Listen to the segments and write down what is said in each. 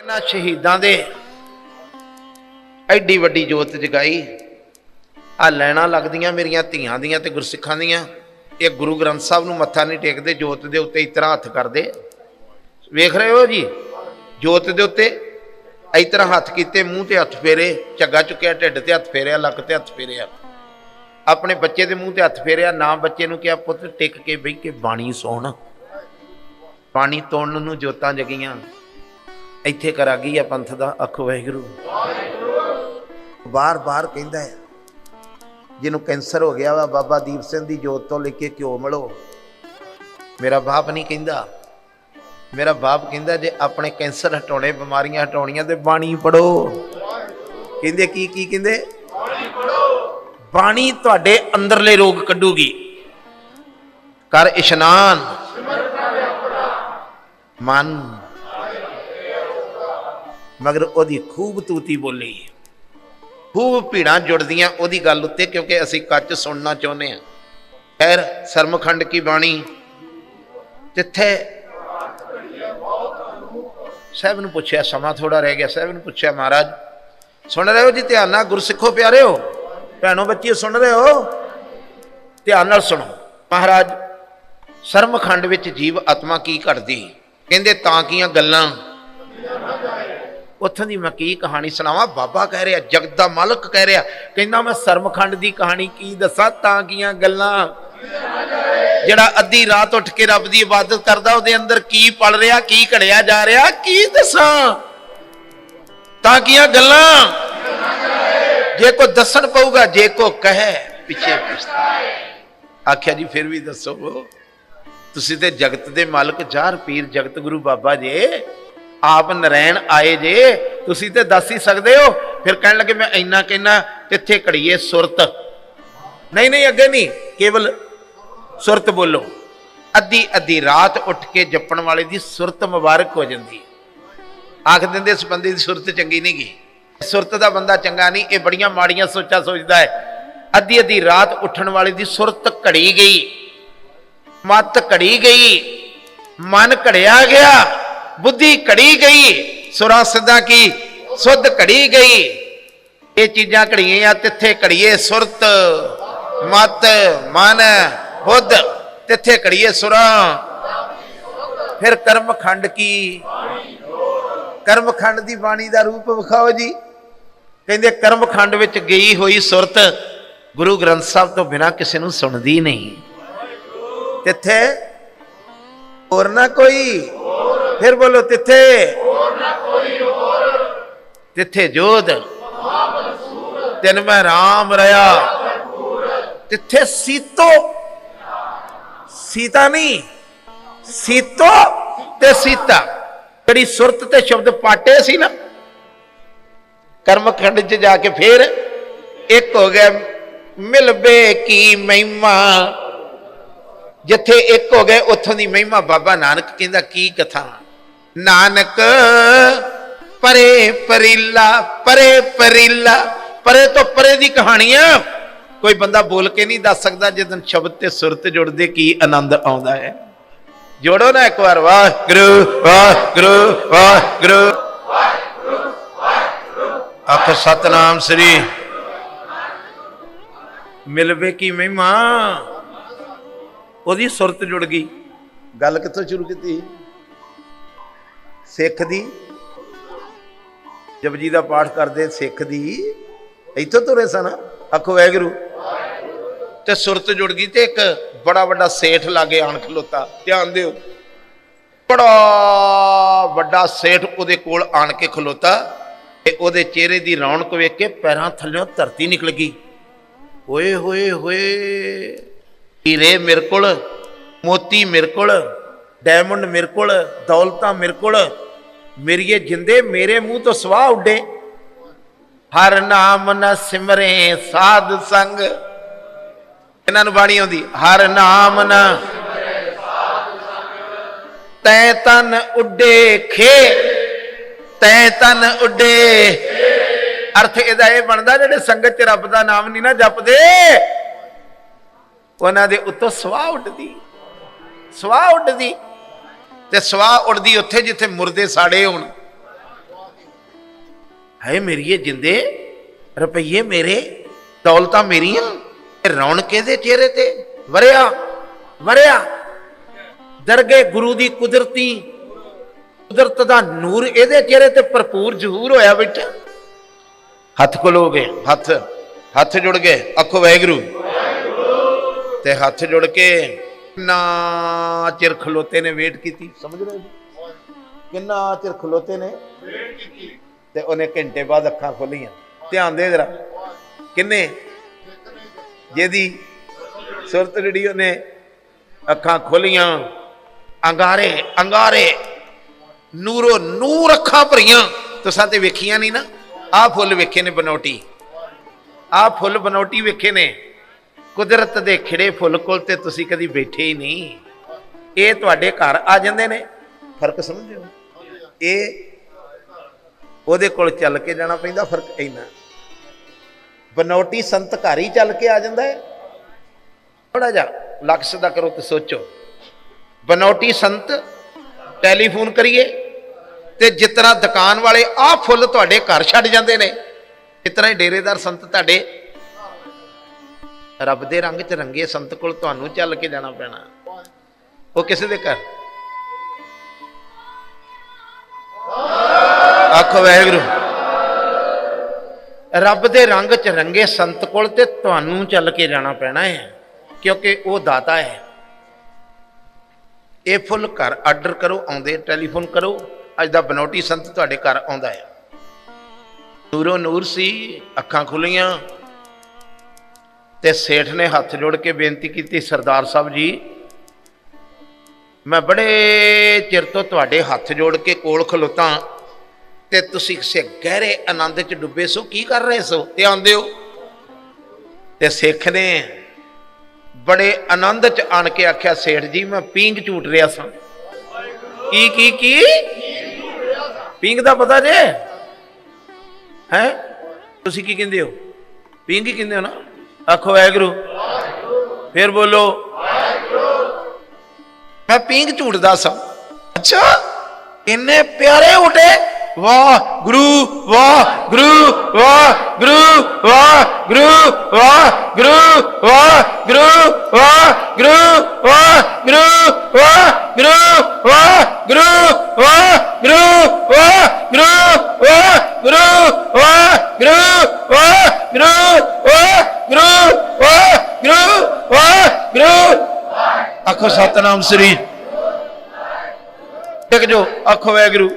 ਇਹਨਾਂ ਸ਼ਹੀਦਾਂ ਦੇ ਐਡੀ ਵੱਡੀ ਜੋਤ ਜਗਾਈ। ਆ ਲੈਣਾ ਲੱਗਦੀਆਂ ਮੇਰੀਆਂ ਧੀਆਂ ਦੀਆਂ ਤੇ ਗੁਰਸਿੱਖਾਂ ਦੀਆਂ। ਇਹ ਗੁਰੂ ਗ੍ਰੰਥ ਸਾਹਿਬ ਨੂੰ ਮੱਥਾ ਨਹੀਂ ਟੇਕਦੇ, ਜੋਤ ਦੇ ਉੱਤੇ ਇਸ ਹੱਥ ਕਰਦੇ। ਵੇਖ ਰਹੇ ਹੋ ਜੀ? ਜੋਤ ਦੇ ਉੱਤੇ ਇਸ ਤਰ੍ਹਾਂ ਹੱਥ ਕੀਤੇ, ਮੂੰਹ ਤੇ ਹੱਥ ਫੇਰੇ, ਝੱਗਾ ਚੁੱਕਿਆ, ਢਿੱਡ ਤੇ ਹੱਥ ਫੇਰਿਆ, ਲੱਕ ਤੇ ਹੱਥ ਫੇਰਿਆ। ਆਪਣੇ ਬੱਚੇ ਦੇ ਮੂੰਹ ਤੇ ਹੱਥ ਫੇਰਿਆ, ਨਾ ਬੱਚੇ ਨੂੰ ਕਿਹਾ, ਪੁੱਤ, ਟਿਕ ਕੇ ਬਹਿ ਕੇ ਬਾਣੀ ਸੁਣ। ਪਾਣੀ ਤੋੜਨ ਨੂੰ ਜੋਤਾਂ ਜਗੀਆਂ। ਇੱਥੇ ਕਰਾ ਗਈ ਆ ਪੰਥ ਦਾ ਅੱਖ ਵਾਹਿਗੁਰੂ। ਬਾਰ-ਬਾਰ ਕਹਿੰਦਾ ਹੈ, ਜਿਹਨੂੰ ਕੈਂਸਰ ਹੋ ਗਿਆ ਵਾ, ਬਾਬਾ ਦੀਪ ਸਿੰਘ ਦੀ ਜੋਤ ਤੋਂ ਲੈ ਕੇ ਘਿਓ ਮਿਲੋ। ਮੇਰਾ ਬਾਪ ਨਹੀਂ ਕਹਿੰਦਾ। ਮੇਰਾ ਬਾਪ ਕਹਿੰਦਾ, ਜੇ ਆਪਣੇ ਕੈਂਸਰ ਹਟਾਉਣੇ, ਬਿਮਾਰੀਆਂ ਹਟਾਉਣੀਆਂ, ਤੇ ਬਾਣੀ ਪੜੋ ਕਹਿੰਦੇ ਕੀ ਕੀ ਕਹਿੰਦੇ? ਬਾਣੀ ਪੜੋ ਬਾਣੀ ਤੁਹਾਡੇ ਅੰਦਰਲੇ ਰੋਗ ਕੱਢੂਗੀ। ਕਰ ਇਸ਼ਨਾਨ। ਮਨ। ਮਗਰ ਉਹਦੀ ਖੂਬ ਤੂਤੀ ਬੋਲੀ। ਖੂਬ ਭੀੜਾਂ ਜੁੜਦੀਆਂ ਉਹਦੀ ਗੱਲ ਉੱਤੇ ਕਿਉਂਕਿ ਅਸੀਂ ਕੱਚ ਸੁਣਨਾ ਚਾਹੁੰਦੇ ਹਾਂ। ਖੈਰ ਸਰਮਖੰਡ ਕੀ ਬਾਣੀ? ਜਿੱਥੇ ਸਾਹਿਬ ਨੂੰ ਪੁੱਛਿਆ, ਸਮਾਂ ਥੋੜਾ ਰਹਿ ਗਿਆ, ਸਾਹਿਬ ਨੂੰ ਪੁੱਛਿਆ, ਮਹਾਰਾਜ, ਸੁਣ ਰਹੇ ਹੋ ਜੀ ਧਿਆਨ ਨਾਲ, ਗੁਰਸਿੱਖੋ ਪਿਆਰੇ ਹੋ ਭੈਣੋ ਬੱਚੀਓ ਸੁਣ ਰਹੇ ਹੋ? ਧਿਆਨ ਨਾਲ ਸੁਣੋ। ਮਹਾਰਾਜ ਸਰਮਖੰਡ ਵਿੱਚ ਜੀਵ ਆਤਮਾ ਕੀ ਘਟਦੀ ਕਹਿੰਦੇ ਤਾਂ ਕੀਆਂ ਗੱਲਾਂ? ਉੱਥੋਂ ਦੀ ਮੈਂ ਕੀ ਕਹਾਣੀ ਸੁਣਾਵਾਂ? ਬਾਬਾ ਕਹਿ ਰਿਹਾ, ਜਗਤ ਦਾ ਮਾਲਕ ਕਹਿ ਰਿਹਾ, ਕਹਿੰਦਾ ਮੈਂ ਸਰਮਖੰਡ ਦੀ ਕਹਾਣੀ ਕੀ ਦੱਸਾਂ? ਤਾਂ ਕੀਆਂ ਗੱਲਾਂ? ਜਿਹੜਾ ਅੱਧੀ ਰਾਤ ਉੱਠ ਕੇ ਰੱਬ ਦੀ ਇਬਾਦਤ ਕਰਦਾ, ਉਹਦੇ ਅੰਦਰ ਕੀ ਪੜ ਰਿਹਾ, ਕੀ ਘੜਿਆ ਜਾ ਰਿਹਾ, ਕੀ ਦੱਸਾਂ? ਤਾਂ ਕੀਆਂ ਗੱਲਾਂ? ਜੇ ਕੋ ਦੱਸਣ ਪਊਗਾ, ਜੇ ਕੋ ਕਹੇ, ਪਿੱਛੇ ਪਛਤਾਏ ਆਖਿਆ ਜੀ, ਫਿਰ ਵੀ ਦੱਸੋ। ਤੁਸੀਂ ਤੇ ਜਗਤ ਦੇ ਮਾਲਕ ਜਾਰ ਪੀਰ, ਜਗਤ ਗੁਰੂ ਬਾਬਾ ਜੇ। ਆਪ ਨਰੈਣ ਆਏ ਜੇ, ਤੁਸੀਂ ਤੇ ਦੱਸ ਹੀ ਸਕਦੇ ਹੋ। ਫਿਰ ਕਹਿਣ ਲੱਗੇ, ਮੈਂ ਇੰਨਾ ਕਹਿਣਾ ਇੱਥੇ ਘੜੀਏ ਸੁਰਤ। ਨਹੀਂ ਨਹੀਂ, ਅੱਗੇ ਨਹੀਂ, ਕੇਵਲ ਸੁਰਤ ਬੋਲੋ। ਅੱਧੀ ਅੱਧੀ ਰਾਤ ਉੱਠ ਕੇ ਜਪਣ ਵਾਲੇ ਦੀ ਸੁਰਤ ਮੁਬਾਰਕ ਹੋ ਜਾਂਦੀ ਹੈ। ਆਖ ਦਿੰਦੇ, ਇਸ ਬੰਦੇ ਦੀ ਸੁਰਤ ਚੰਗੀ ਨਹੀਂ ਗਈ ਸੁਰਤ ਦਾ ਬੰਦਾ ਚੰਗਾ ਨਹੀਂ, ਇਹ ਬੜੀਆਂ ਮਾੜੀਆਂ ਸੋਚਾਂ ਸੋਚਦਾ ਹੈ। ਅੱਧੀ ਅੱਧੀ ਰਾਤ ਉੱਠਣ ਵਾਲੇ ਦੀ ਸੁਰਤ ਘੜੀ ਗਈ। ਮਤ ਘੜੀ ਗਈ। ਮਨ ਘੜਿਆ ਗਿਆ। ਬੁੱਧੀ ਘੜੀ ਗਈ, ਸੁਰਾਂ ਸਿੱਧਾ ਕੀ, ਸੁੱਧ ਘੜੀ ਗਈ। ਇਹ ਚੀਜ਼ਾਂ ਘੜੀਆਂ ਆ, ਤਿੱਥੇ ਘੜੀਏ ਸੁਰਤ, ਮਤ, ਮਨ, ਬੁੱਧ, ਤਿੱਥੇ ਘੜੀਏ ਸੁਰਾਂ। ਫਿਰ ਕਰਮ ਖੰਡ ਕੀ? ਕਰਮ ਖੰਡ ਦੀ ਬਾਣੀ ਦਾ ਰੂਪ ਵਿਖਾਓ ਜੀ। ਕਹਿੰਦੇ ਕਰਮ ਖੰਡ ਵਿੱਚ ਗਈ ਹੋਈ ਸੁਰਤ ਗੁਰੂ ਗ੍ਰੰਥ ਸਾਹਿਬ ਤੋਂ ਬਿਨਾ ਕਿਸੇ ਨੂੰ ਸੁਣਦੀ ਨਹੀਂ। ਤਿੱਥੇ ਹੋਰ ਨਾ ਕੋਈ। ਫਿਰ ਬੋਲੋ ਤਿੱਥੇ। ਤਿੱਥੇ ਜੋਧ। ਤਿਨ ਮੈਂ ਰਾਮ ਰਿਆ ਤਿੱਥੇ ਸੀਤੋ। ਸੀਤਾ ਨਹੀਂ। ਸੀਤੋ ਤੇ ਸੀਤਾ। ਜਿਹੜੀ ਸੁਰਤ ਤੇ ਸ਼ਬਦ ਪਾਟੇ ਸੀ ਨਾ, ਕਰਮਖੰਡ 'ਚ ਜਾ ਕੇ ਫੇਰ ਇੱਕ ਹੋ ਗਿਆ ਮਿਲਬੇ ਕੀ ਮਹਿਮਾ? ਜਿੱਥੇ ਇੱਕ ਹੋ ਗਏ ਉੱਥੋਂ ਦੀ ਮਹਿਮਾ ਬਾਬਾ ਨਾਨਕ ਕਹਿੰਦਾ, ਕੀ ਕਥਾ? ਨਾਨਕ, ਪਰੇ ਪਰੀਲਾ ਪਰੇ ਪਰੀਲਾ। ਪਰੇ ਤੋਂ ਪਰੇ ਦੀ ਕਹਾਣੀਆਂ। ਕੋਈ ਬੰਦਾ ਬੋਲ ਕੇ ਨਹੀਂ ਦੱਸ ਸਕਦਾ ਜਦੋਂ ਸ਼ਬਦ ਤੇ ਸੁਰਤ ਜੁੜਦੇ ਕੀ ਆਨੰਦ ਆਉਂਦਾ ਹੈ। ਜੋੜੋ ਨਾ ਇੱਕ ਵਾਰ, ਵਾਹਿਗੁਰੂ ਵਾਹਿਗੁਰੂ ਵਾਹਿਗੁਰੂ। ਆਖ, ਸਤਨਾਮ ਸ੍ਰੀ। ਮਿਲਵੇ ਕੀ ਮਹਿਮਾ। ਉਹਦੀ ਸੁਰਤ ਜੁੜ ਗਈ। ਗੱਲ ਕਿੱਥੋਂ ਸ਼ੁਰੂ ਕੀਤੀ? ਸਿੱਖ ਦੀ ਜਪਜੀ ਦਾ ਪਾਠ ਕਰਦੇ ਸਿੱਖ ਦੀ, ਇੱਥੋਂ ਤੁਰੇ ਸਨ ਆਖੋ ਵੈਗਰੂ ਤੇ ਸੁਰਤ ਜੁੜ ਗਈ ਤੇ ਇੱਕ ਬੜਾ ਵੱਡਾ ਸੇਠ ਲਾਗੇ ਆਣ ਖਲੋਤਾ, ਧਿਆਨ ਦਿਓ। ਬੜਾ ਵੱਡਾ ਸੇਠ ਉਹਦੇ ਕੋਲ ਆਣ ਕੇ ਖਲੋਤਾ ਤੇ ਉਹਦੇ ਚਿਹਰੇ ਦੀ ਰੌਣਕ ਵੇਖ ਕੇ ਪੈਰਾਂ ਥੱਲੇੋਂ ਧਰਤੀ ਨਿਕਲ ਗਈ। ਓਏ ਹੋਏ ਹੋਏ ਹੀਰੇ ਮੇਰੇ ਕੋਲ, ਮੋਤੀ ਮੇਰੇ ਕੋਲ ਡਾਇਮੰਡ ਮੇਰੇ ਕੋਲ, ਦੌਲਤਾਂ ਮੇਰੇ ਕੋਲ, ਮੇਰੀਏ ਜਿੰਦੇ ਮੇਰੇ ਮੂੰਹ ਤੋਂ ਸਵਾਹ ਉੱਡੇ। ਹਰ ਨਾਮ ਨ ਸਿਮਰੇ ਸਾਧ ਸੰਗ। ਇਹਨਾਂ ਨੂੰ ਬਾਣੀ ਆਉਂਦੀ, ਹਰ ਨਾਮ ਨ ਤੈ ਤਨ ਉੱਡੇ ਖੇ। ਤੈ ਤਨ ਉੱਡੇ ਅਰਥ ਇਹਦਾ ਇਹ ਬਣਦਾ ਜਿਹੜੇ ਸੰਗਤ ਚ ਰੱਬ ਦਾ ਨਾਮ ਨਹੀਂ ਨਾ ਜਪਦੇ। ਉਹਨਾਂ ਦੇ ਉੱਤੋਂ ਸਵਾਹ ਉੱਡਦੀ। ਸਵਾਹ ਉੱਡਦੀ। ਤੇ ਸਵਾਹ ਉੱਡਦੀ ਉੱਥੇ ਜਿੱਥੇ ਮੁਰਦੇ ਸਾੜੇ ਹੋਣ। ਹੈ ਮੇਰੀਏ ਜਿੰਦੇ, ਰੁਪਈਏ ਮੇਰੇ, ਦੌਲਤਾਂ ਮੇਰੀਆਂ ਤੇ ਰੌਣਕ ਇਹਦੇ ਚਿਹਰੇ ਤੇ। ਵਰਿਆ ਵਰਿਆ, ਦਰਗੇ ਗੁਰੂ ਦੀ ਕੁਦਰਤੀ, ਕੁਦਰਤ ਦਾ ਨੂਰ ਇਹਦੇ ਚਿਹਰੇ ਤੇ ਭਰਪੂਰ ਜ਼ਹੂਰ ਹੋਇਆ ਬੈਠਾ ਹੱਥ ਖੋਲੋਗੇ ਹੱਥ ਹੱਥ ਜੁੜ ਗਏ ਅੱਖੋ ਵਾਹਿਗੁਰੂ। ਤੇ ਹੱਥ ਜੁੜ ਕੇ ਕਿੰਨਾ ਚਿਰ ਖਲੋਤੇ ਨੇ ਵੇਟ ਕੀਤੀ? ਸਮਝ ਰਹੇ ਜੀ? ਕਿੰਨਾ ਚਿਰ ਖਲੋਤੇ ਨੇ? ਵੇਟ ਕੀਤੀ। ਤੇ ਉਹਨੇ ਘੰਟੇ ਬਾਅਦ ਅੱਖਾਂ ਖੋਲੀਆਂ। ਧਿਆਨ ਦੇ ਜਰਾ। ਕਿੰਨੇ? ਜਿਹਦੀ ਸੁਰਤ ਜਿਹੜੀ ਉਹਨੇ ਅੱਖਾਂ ਖੋਲੀਆਂ ਅੰਗਾਰੇ ਅੰਗਾਰੇ ਨੂਰੋ ਨੂਰ ਅੱਖਾਂ ਭਰੀਆਂ। ਤੁਸੀਂ ਤੇ ਵੇਖੀਆਂ ਨਹੀਂ ਨਾ? ਆਹ ਫੁੱਲ ਵੇਖੇ ਨੇ ਬਨੌਟੀ। ਆਹ ਫੁੱਲ ਬਨੌਟੀ ਵੇਖੇ ਨੇ। ਕੁਦਰਤ ਦੇ ਖਿੜੇ ਫੁੱਲ ਕੋਲ ਤੇ ਤੁਸੀਂ ਕਦੀ ਬੈਠੇ ਹੀ ਨਹੀਂ। ਇਹ ਤੁਹਾਡੇ ਘਰ ਆ ਜਾਂਦੇ ਨੇ। ਫ਼ਰਕ ਸਮਝਿਓ। ਇਹ ਉਹਦੇ ਕੋਲ ਚੱਲ ਕੇ ਜਾਣਾ ਪੈਂਦਾ, ਫ਼ਰਕ ਇੰਨਾ। ਬਨੌਟੀ ਸੰਤ ਘਰ ਹੀ ਚੱਲ ਕੇ ਆ ਜਾਂਦਾ ਹੈ। ਥੋੜਾ ਜਿਹਾ ਲਕਸ਼ ਦਾ ਕਰੋ ਤੇ ਸੋਚੋ। ਬਨੌਟੀ ਸੰਤ ਟੈਲੀਫੋਨ ਕਰੀਏ ਤੇ ਜਿਸ ਤਰ੍ਹਾਂ ਦੁਕਾਨ ਵਾਲੇ ਆਹ ਫੁੱਲ ਤੁਹਾਡੇ ਘਰ ਛੱਡ ਜਾਂਦੇ ਨੇ, ਇਸ ਤਰ੍ਹਾਂ ਹੀ ਡੇਰੇਦਾਰ ਸੰਤ ਤੁਹਾਡੇ ਰੱਬ ਦੇ ਰੰਗ 'ਚ ਰੰਗੇ ਸੰਤ ਕੋਲ ਤੁਹਾਨੂੰ ਚੱਲ ਕੇ ਜਾਣਾ ਪੈਣਾ। ਉਹ ਕਿਸੇ ਦੇ ਘਰ? ਆਖੋ ਵਾਹਿਗੁਰੂ। ਰੱਬ ਦੇ ਰੰਗ 'ਚ ਰੰਗੇ ਸੰਤ ਕੋਲ ਤੇ ਤੁਹਾਨੂੰ ਚੱਲ ਕੇ ਜਾਣਾ ਪੈਣਾ ਹੈ, ਕਿਉਂਕਿ ਉਹ ਦਾਤਾ ਹੈ। ਇਹ ਫੁੱਲ ਘਰ ਆਰਡਰ ਕਰੋ, ਆਉਂਦੇ ਟੈਲੀਫੋਨ ਕਰੋ। ਅੱਜ ਦਾ ਬਨੋਟੀ ਸੰਤ ਤੁਹਾਡੇ ਘਰ ਆਉਂਦਾ ਹੈ। ਨੂਰੋ ਨੂਰ ਸੀ, ਅੱਖਾਂ ਖੁੱਲੀਆਂ ਤੇ ਸੇਠ ਨੇ ਹੱਥ ਜੋੜ ਕੇ ਬੇਨਤੀ ਕੀਤੀ, ਸਰਦਾਰ ਸਾਹਿਬ ਜੀ, ਮੈਂ ਬੜੇ ਚਿਰ ਤੋਂ ਤੁਹਾਡੇ ਹੱਥ ਜੋੜ ਕੇ ਕੋਲ ਖਲੋਤਾ ਤੇ ਤੁਸੀਂ ਕਿਸੇ ਗਹਿਰੇ ਆਨੰਦ 'ਚ ਡੁੱਬੇ ਸੋ ਕੀ ਕਰ ਰਹੇ ਸੋ? ਧਿਆਨ ਦਿਓ ਤੇ ਸਿੱਖ ਨੇ ਬੜੇ ਆਨੰਦ 'ਚ ਆਣ ਕੇ ਆਖਿਆ, ਸੇਠ ਜੀ, ਮੈਂ ਪੀਂਗ ਝੂਟ ਰਿਹਾ ਸਾਂ। ਕੀ ਕੀ ਕੀ? ਪੀਂਗ ਦਾ ਪਤਾ ਜੇ? ਹੈ? ਤੁਸੀਂ ਕੀ ਕਹਿੰਦੇ ਹੋ? ਪੀਂਗ ਹੀ ਕਹਿੰਦੇ ਹੋ ਨਾ? ਆਖੋ ਵਾਹਿਗੁਰੂ ਫਿਰ ਬੋਲੋ ਮੈਂ ਪੀਂਗ ਝੂਟਦਾ ਸਾਂ ਅੱਛਾ ਇੰਨੇ ਪਿਆਰੇ ਉਠੇ ਵਾਹ ਗੁਰੂ ਵਾਹ ਗੁਰੂ ਵਾਹ ਗੁਰੂ ਵਾਹ ਗੁਰੂ ਵਾਹ ਗੁਰੂ ਵਾਹ ਗੁਰੂ ਵਾਹ ਗੁਰੂ ਵਾਹ ਗੁਰੂ ਵਾਹ ਗੁਰੂ ਵਾਹ ਗੁਰੂ ਵਾਹ ਗੁਰੂ ਵਾਹ ਗੁਰੂ ਵਾਹ ਗੁਰੂ ਵਾਹ ਗੁਰੂ ਵਾਹ ਗੁਰੂ ਵਾਹ ਗੁਰੂ ਵਾਹ ਗੁਰੂ ਵਾਹ ਆਖੋ ਸਤਨਾਮ ਸ੍ਰੀ। ਟਿਕ ਜੋ ਆਖੋ ਵਾਹਿਗੁਰੂ।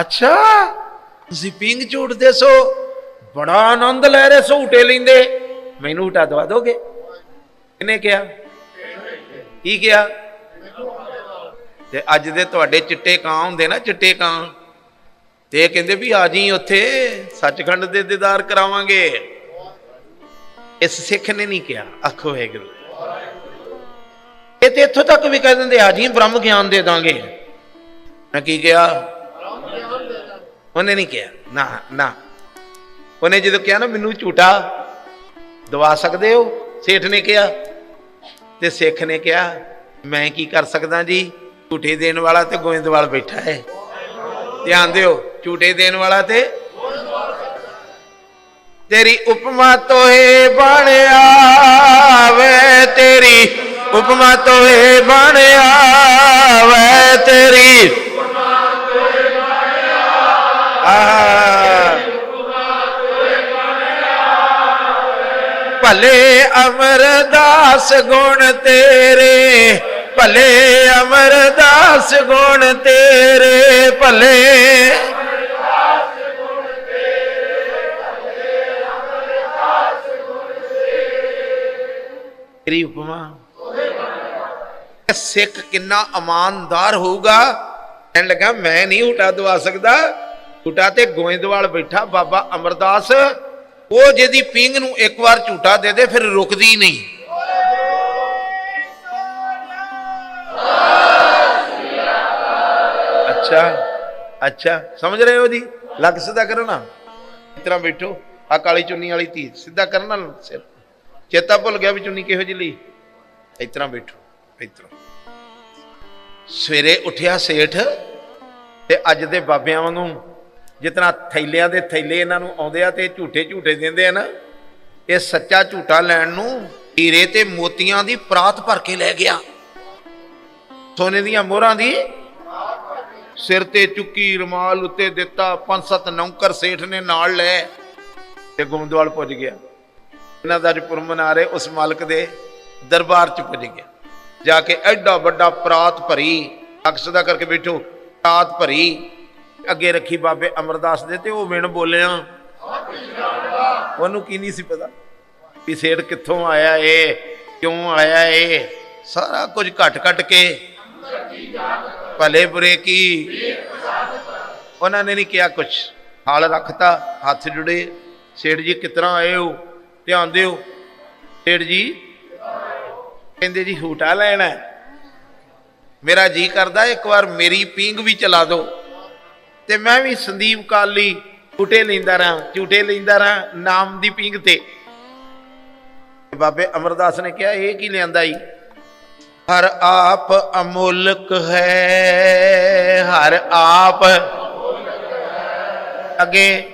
ਅੱਛਾ, ਤੁਸੀਂ ਪਿੰਗ ਝੂਟਦੇ ਸੋ, ਬੜਾ ਆਨੰਦ ਲੈ ਰਹੇ ਸੋ ਉਟੇ ਲੈਂਦੇ। ਮੈਨੂੰ ਉਟਾ ਦਵਾ ਦੋਗੇ? ਇਹਨੇ ਕਿਹਾ? ਕੀ ਕਿਹਾ? ਤੇ ਅੱਜ ਦੇ ਤੁਹਾਡੇ ਚਿੱਟੇ ਕਾਂ ਹੁੰਦੇ ਨਾ, ਚਿੱਟੇ ਕਾਂ। ਤੇ ਇਹ ਕਹਿੰਦੇ ਵੀ ਆ ਜੀ ਉੱਥੇ, ਸੱਚਖੰਡ ਦੇ ਦੀਦਾਰ ਕਰਾਵਾਂਗੇ। ਇਸ ਸਿੱਖ ਨੇ ਨਹੀਂ ਕਿਹਾ। ਆਖੋ ਵਾਹਿਗੁਰੂ। ਇਹ ਤੇ ਇੱਥੋਂ ਤੱਕ ਵੀ ਕਹਿ ਦਿੰਦੇ ਆ, ਜੀ, ਬ੍ਰਹਮ ਗਿਆਨ ਦੇ ਦਾਂਗੇ। ਮੈਂ ਕੀ ਕਿਹਾ? ਉਹਨੇ ਨਹੀਂ ਕਿਹਾ। ਨਾ ਨਾ। ਉਹਨੇ ਜਦੋਂ ਕਿਹਾ ਨਾ, ਮੈਨੂੰ ਝੂਟਾ ਦਵਾ ਸਕਦੇ ਹੋ? ਸੇਠ ਨੇ ਕਿਹਾ। ਤੇ ਸਿੱਖ ਨੇ ਕਿਹਾ, ਮੈਂ ਕੀ ਕਰ ਸਕਦਾ ਜੀ? ਝੂਠੇ ਦੇਣ ਵਾਲਾ ਤੇ ਗੋਇੰਦਵਾਲ ਬੈਠਾ ਹੈ। ਧਿਆਨ ਦਿਓ, ਝੂਠੇ ਦੇਣ ਵਾਲਾ ਤੇ ਤੇਰੀ ਉਪਮਾ ਤੋਏ ਬਣਿਆ ਵੇ ਤੇਰੀ ਉਪਮਾ ਤੋਏ ਬਣਿਆ ਵੇ ਤੇਰੀ ਭਲੇ ਅਮਰਦਾਸ ਗੁਣ ਤੇਰੇ, ਭਲੇ ਅਮਰਦਾਸ ਗੁਣ ਤੇਰੇ, ਭਲੇ ਤੇਰੀ ਉਪਮਾ। ਸਿੱਖ ਕਿੰਨਾ ਇਮਾਨਦਾਰ ਹੋਊਗਾ। ਕਹਿਣ ਲੱਗਾ, ਮੈਂ ਨਹੀਂ ਉਟਾ ਦਵਾ ਸਕਦਾ। ਉਟਾ ਤੇ ਗੋਇੰਦਵਾਲ ਬੈਠਾ, ਬਾਬਾ ਅਮਰਦਾਸ। ਉਹ ਜਿਹਦੀ ਪਿੰਗ ਨੂੰ ਇੱਕ ਵਾਰ ਝੂਟਾ ਦੇ ਦੇ, ਫਿਰ ਰੁਕਦੀ ਨਹੀਂ। ਅੱਛਾ ਅੱਛਾ, ਸਮਝ ਰਹੇ ਹੋ ਜੀ? ਲੱਗ ਸਿੱਧਾ ਕਰੋ ਨਾ ਇਸ ਤਰ੍ਹਾਂ ਬੈਠੋ। ਆ ਕਾਲੀ ਚੁੰਨੀ ਵਾਲੀ ਧੀ, ਸਿੱਧਾ ਕਰਨ ਨਾਲ ਸਿਰ। ਚੇਤਾ ਭੁੱਲ ਗਿਆ ਵੀ ਚੁੰਨੀ ਕਿਹੋ ਜਿਹੀ ਲਈ ਇਸ ਤਰ੍ਹਾਂ ਬੈਠੋ ਇਸ ਤਰ੍ਹਾਂ ਸਵੇਰੇ ਉੱਠਿਆ ਸੇਠ ਤੇ ਅੱਜ ਦੇ ਬਾਬਿਆਂ ਵਾਂਗੂ ਜਿਤਨਾ ਥੈਲਿਆਂ ਦੇ ਥੈਲੇ ਇਹਨਾਂ ਨੂੰ ਆਉਂਦੇ ਆ ਤੇ ਝੂਠੇ ਝੂਠੇ ਦਿੰਦੇ ਆ ਨਾ, ਇਹ ਸੱਚਾ ਝੂਠਾ ਲੈਣ ਨੂੰ ਹੀਰੇ ਤੇ ਮੋਤੀਆਂ ਦੀ ਪ੍ਰਾਤ ਭਰ ਕੇ ਲੈ ਗਿਆ। ਸੋਨੇ ਦੀਆਂ ਮੋਹਰਾਂ ਦੀ ਸਿਰ ਤੇ ਚੁੱਕੀ ਰਮਾਲ ਉੱਤੇ ਦਿੱਤਾ, ਪੰਜ ਸੱਤ ਨੌਕਰ ਸੇਠ ਨੇ ਨਾਲ ਲੈ ਤੇ ਗੋਂਦਵਾਲ ਪੁੱਜ ਗਿਆ। ਇਹਨਾਂ ਦਾ ਅੱਜ ਪੁਰਮਨ ਆ ਰਹੇ, ਉਸ ਮਾਲਕ ਦੇ ਦਰਬਾਰ ਚ ਪੁੱਜ ਗਿਆ ਜਾ ਕੇ ਐਡਾ ਵੱਡਾ ਪ੍ਰਾਤ ਭਰੀ, ਅਕਸ ਦਾ ਕਰਕੇ ਬੈਠੋ, ਪ੍ਰਾਤ ਭਰੀ, ਅੱਗੇ ਰੱਖੀ ਬਾਬੇ ਅਮਰਦਾਸ ਦੇ ਤੇ ਉਹ ਵਿਣ ਬੋਲਿਆ, ਉਹਨੂੰ ਕੀ ਨਹੀਂ ਸੀ ਪਤਾ ਵੀ ਸੇਠ ਕਿੱਥੋਂ ਆਇਆ ਏ, ਕਿਉਂ ਆਇਆ ਏ, ਸਾਰਾ ਕੁਝ ਘਟ ਘਟ ਕੇ ਭਲੇ ਬੁਰੇ ਕੀ। ਉਹਨਾਂ ਨੇ ਨਹੀਂ ਕਿਹਾ ਕੁਝ ਹਾਲ ਰੱਖਤਾ, ਹੱਥ ਜੁੜੇ, ਸੇਠ ਜੀ ਕਿਤਨਾ ਆਏ ਹੋ? ਧਿਆਨ ਦਿਓ। ਸੇਠ ਜੀ ਕਹਿੰਦੇ ਜੀ ਹੂਟਾ ਲੈਣਾ ਮੇਰਾ ਜੀ ਕਰਦਾ, ਇੱਕ ਵਾਰ ਮੇਰੀ ਪੀਂਗ ਵੀ ਚਲਾ ਦਿਓ। ਤੇ ਮੈਂ ਵੀ ਸੰਦੀਪ ਕਾਲੀ ਝੂਟੇ ਲੈਂਦਾ ਰਾਂ ਝੂਟੇ ਲੈਂਦਾ ਰਾਂ ਨਾਮ ਦੀ ਪੀਂਗ ਤੇ। ਬਾਬੇ ਅਮਰਦਾਸ ਨੇ ਕਿਹਾ, ਇਹ ਕੀ ਲਿਆਂਦਾ ਜੀ? ਹਰ ਆਪ ਅਮੁੱਲਕ ਹੈ, ਹਰ ਆਪ ਅੱਗੇ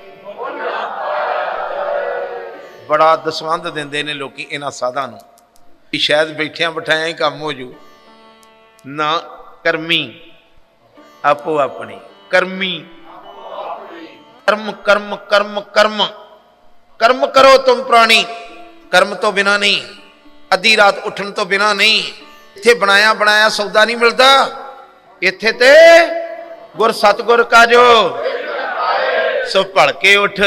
ਬੜਾ ਦਸਵੰਦ ਦਿੰਦੇ ਨੇ ਲੋਕੀ ਇਹਨਾਂ ਸਾਧਾਂ ਨੂੰ ਕਿ ਸ਼ਾਇਦ ਬੈਠਿਆਂ ਬਿਠਾਇਆ ਹੀ ਕੰਮ ਹੋ ਜੂ। ਨਾ, ਕਰਮੀ, ਆਪੋ ਆਪਣੀ, ਕਰਮੀ। ਕਰਮ ਕਰਮ ਕਰਮ ਕਰਮ। ਕਰਮ ਕਰੋ ਤੁਮ ਪ੍ਰਾਣੀ। ਕਰਮ ਤੋਂ ਬਿਨਾ ਨਹੀਂ। ਅੱਧੀ ਰਾਤ ਉੱਠਣ ਤੋਂ ਬਿਨਾ ਨਹੀਂ। ਇੱਥੇ ਬਣਾਇਆ ਬਣਾਇਆ ਸੌਦਾ ਨਹੀਂ ਮਿਲਦਾ। ਇੱਥੇ ਤੇ ਗੁਰ ਸਤਗੁਰ ਕਾ ਜੋ ਸੋ ਭੜ ਕੇ ਉੱਠ।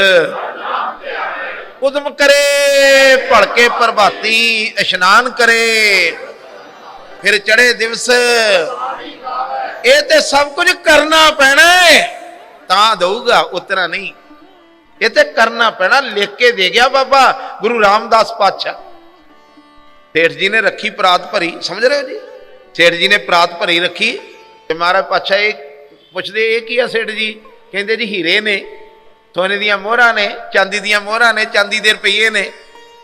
ਉਦਮ ਕਰੇ ਭੜ ਪ੍ਰਭਾਤੀ ਇਸ਼ਨਾਨ ਕਰੇ। ਫਿਰ ਚੜੇ ਦਿਵਸ, ਇਹ ਤੇ ਸਭ ਕੁਝ ਕਰਨਾ ਪੈਣਾ ਤਾਂ ਦਊਗਾ, ਉਤਰਾ ਨਹੀਂ। ਇਹ ਤੇ ਕਰਨਾ ਪੈਣਾ, ਲਿਖ ਕੇ ਦੇ ਗਿਆ ਬਾਬਾ ਗੁਰੂ ਰਾਮਦਾਸ ਪਾਤਸ਼ਾਹ। ਸੇਠ ਜੀ ਨੇ ਰੱਖੀ ਪ੍ਰਾਤ ਭਰੀ, ਸਮਝ ਰਹੇ ਹੋ ਜੀ? ਸੇਠ ਜੀ ਨੇ ਪ੍ਰਾਤ ਭਰੀ ਰੱਖੀ। ਤੇ ਮਹਾਰਾਜ ਪਾਤਸ਼ਾਹ ਇਹ ਪੁੱਛਦੇ, ਇਹ ਕੀ ਆ ਸੇਠ ਜੀ? ਕਹਿੰਦੇ ਜੀ, ਹੀਰੇ ਨੇ। ਸੋਨੇ ਦੀਆਂ ਮੋਹਰਾਂ ਨੇ, ਚਾਂਦੀ ਦੀਆਂ ਮੋਹਰਾਂ ਨੇ, ਚਾਂਦੀ ਦੇ ਰੁਪਈਏ ਨੇ।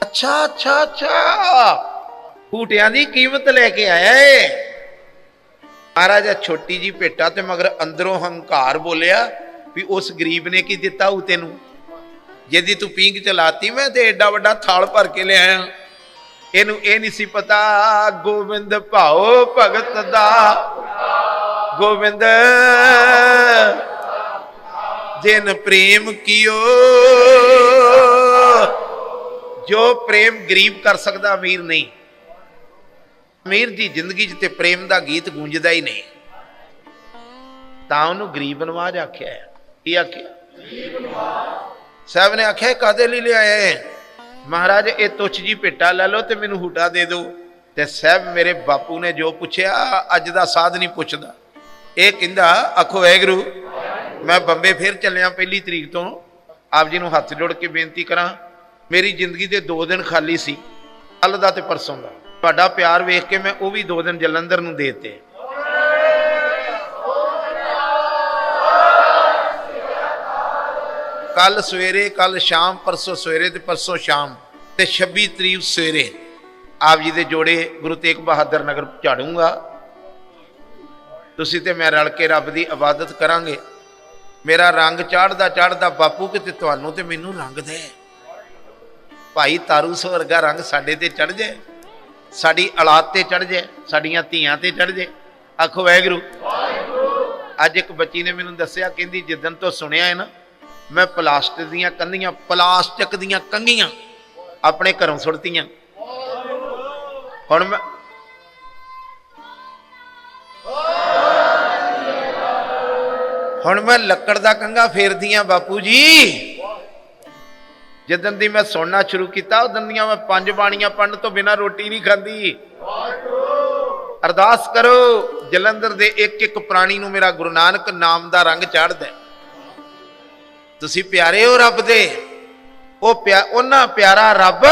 ਅੱਛਾ ਅੱਛਾ ਅੱਛਾ। ਫੂਟਿਆਂ ਦੀ ਕੀਮਤ ਲੈ ਕੇ ਆਇਆ ਏ। ਮਹਾਰਾਜਾ ਛੋਟੀ ਜੀ ਭੇਟਾ ਤੇ ਮਗਰ ਅੰਦਰੋਂ ਹੰਕਾਰ ਬੋਲਿਆ ਵੀ ਉਸ ਗਰੀਬ ਨੇ ਕੀ ਦਿੱਤਾ ਉਹ ਤੈਨੂੰ ਜਿਹਦੀ ਤੂੰ ਪੀਂਗ ਚਲਾਤੀ, ਮੈਂ ਤੇ ਐਡਾ ਵੱਡਾ ਥਾਲ ਭਰ ਕੇ ਲਿਆਇਆ। ਇਹਨੂੰ ਇਹ ਨਹੀਂ ਸੀ ਪਤਾ, ਗੋਬਿੰਦ ਭਾਓ ਭਗਤ ਦਾ। ਗੋਬਿੰਦ ਜਿਨ ਪ੍ਰੇਮ ਕੀਓ, ਜੋ ਪ੍ਰੇਮ ਗਰੀਬ ਕਰ ਸਕਦਾ ਅਮੀਰ ਨਹੀਂ। ਅਮੀਰ ਦੀ ਜ਼ਿੰਦਗੀ 'ਚ ਤੇ ਪ੍ਰੇਮ ਦਾ ਗੀਤ ਗੂੰਜਦਾ ਹੀ ਨਹੀਂ। ਤਾਂ ਉਹਨੂੰ ਗਰੀਬ ਨਵਾਜ ਆਖਿਆ ਹੈ। ਕੀ ਆਖਿਆ? ਸਾਹਿਬ ਨੇ ਆਖਿਆ ਕਾਦੇ ਲਈ ਲਿਆਏ ਮਹਾਰਾਜ, ਇਹ ਤੁੱਛ ਜੀ ਭੇਟਾ ਲੈ ਲਓ ਤੇ ਮੈਨੂੰ ਹੂਟਾ ਦੇ ਦਿਓ। ਤੇ ਸਾਹਿਬ ਮੇਰੇ ਬਾਪੂ ਨੇ ਜੋ ਪੁੱਛਿਆ, ਅੱਜ ਦਾ ਸਾਧ ਨਹੀਂ ਪੁੱਛਦਾ। ਇਹ ਕਹਿੰਦਾ, ਆਖੋ ਵੈਗਰੂ ਮੈਂ ਬੰਬੇ ਫਿਰ ਚੱਲਿਆ ਪਹਿਲੀ ਤਰੀਕ ਤੋਂ। ਆਪ ਜੀ ਨੂੰ ਹੱਥ ਜੋੜ ਕੇ ਬੇਨਤੀ ਕਰਾਂ, ਮੇਰੀ ਜ਼ਿੰਦਗੀ ਦੇ 2 ਦਿਨ ਖਾਲੀ ਸੀ। ਕੱਲ ਦਾ ਤੇ ਪਰਸੋਂ ਦਾ। ਤੁਹਾਡਾ ਪਿਆਰ ਵੇਖ ਕੇ ਮੈਂ ਉਹ ਵੀ 2 ਦਿਨ ਜਲੰਧਰ ਨੂੰ ਦੇ ਦੇਤੇ। ਕੱਲ ਸਵੇਰੇ ਕੱਲ ਸ਼ਾਮ, ਪਰਸੋਂ ਸਵੇਰੇ ਤੇ ਪਰਸੋਂ ਸ਼ਾਮ ਤੇ 26 ਤਰੀਕ ਸਵੇਰੇ ਆਪ ਜੀ ਦੇ ਜੋੜੇ ਗੁਰੂ ਤੇਗ ਬਹਾਦਰ ਨਗਰ ਝਾੜੂਗਾ। ਤੁਸੀਂ ਤੇ ਮੈਂ ਰਲ ਕੇ ਰੱਬ ਦੀ ਇਬਾਦਤ ਕਰਾਂਗੇ। ਮੇਰਾ ਰੰਗ ਚੜਦਾ ਚੜਦਾ ਬਾਪੂ ਕਿਤੇ ਤੁਹਾਨੂੰ ਤੇ ਮੈਨੂੰ ਰੰਗ ਦੇ ਭਾਈ ਤਾਰੂ ਸੋ ਵਰਗਾ ਰੰਗ ਸਾਡੇ ਤੇ ਚੜ ਜਾਏ, ਸਾਡੀ ਔਲਾਦ ਤੇ ਚੜ ਜਾਏ, ਸਾਡੀਆਂ ਧੀਆਂ ਤੇ ਚੜ ਜਾਏ। ਆਖੋ ਵਾਹਿਗੁਰੂ। ਅੱਜ ਇੱਕ ਬੱਚੀ ਨੇ ਮੈਨੂੰ ਦੱਸਿਆ, ਕਹਿੰਦੀ ਜਿੱਦਨ ਤੋਂ ਸੁਣਿਆ ਹੈ ਨਾ, ਮੈਂ ਪਲਾਸਟਿਕ ਦੀਆਂ ਕੰਧੀਆਂ, ਪਲਾਸਟਿਕ ਦੀਆਂ ਕੰਘੀਆਂ ਆਪਣੇ ਘਰੋਂ ਸੁੱਟਤੀਆਂ। ਹੁਣ ਮੈਂ ਹੁਣ ਮੈਂ ਲੱਕੜ ਦਾ ਕੰਘਾ ਫੇਰਦੀਆਂ ਬਾਪੂ ਜੀ। ਜਿੱਦਨ ਦੀ ਮੈਂ ਸੁਣਨਾ ਸ਼ੁਰੂ ਕੀਤਾ, ਉਦੋਂ ਦੀਆਂ ਮੈਂ ਪੰਜ ਬਾਣੀਆਂ ਪੜਨ ਤੋਂ ਬਿਨਾ ਰੋਟੀ ਨਹੀਂ ਖਾਂਦੀ। ਅਰਦਾਸ ਕਰੋ, ਜਲੰਧਰ ਦੇ ਇੱਕ ਇੱਕ ਪ੍ਰਾਣੀ ਨੂੰ ਮੇਰਾ ਗੁਰੂ ਨਾਨਕ ਨਾਮ ਦਾ ਰੰਗ ਚੜ੍ਹਦਾ ਤੁਸੀਂ ਪਿਆਰੇ ਹੋ ਰੱਬ ਦੇ। ਉਹ ਪਿਆ, ਉਹਨਾਂ ਪਿਆਰਾ ਰੱਬ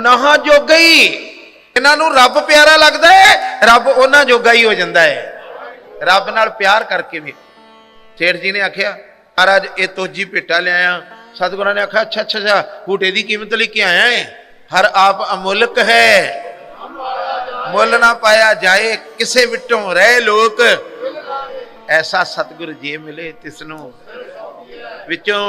ਨਾ ਜੋਗਾ ਹੀ। ਇਹਨਾਂ ਨੂੰ ਰੱਬ ਪਿਆਰਾ ਲੱਗਦਾ ਹੈ, ਰੱਬ ਉਹਨਾਂ ਜੋਗਾ ਹੀ ਹੋ ਜਾਂਦਾ ਹੈ। ਰੱਬ ਨਾਲ ਪਿਆਰ ਕਰਕੇ ਵੀ ਸੇਠ ਜੀ ਨੇ ਆਖਿਆ, ਮਹਾਰਾਜ, ਇਹ ਤੋਜੀ ਭੇਟਾ ਲਿਆਇਆ। ਸਤਿਗੁਰਾਂ ਨੇ ਆਖਿਆ, ਅੱਛਾ ਅੱਛਾ ਅੱਛਾ ਹੂਟੇ ਦੀ ਕੀਮਤ ਲੈ ਕੇ ਆਇਆ ਹੈ ਹਰ ਆਪ ਅਮੁੱਲਕ ਹੈ। ਮੁੱਲ ਨਾ ਪਾਇਆ ਜਾਏ, ਕਿਸੇ ਵਿੱਚੋਂ ਰਹਿ ਲੋਕ। ਐਸਾ ਸਤਿਗੁਰ ਜੇ ਮਿਲੇ ਤਿਸ ਨੂੰ ਵਿੱਚੋਂ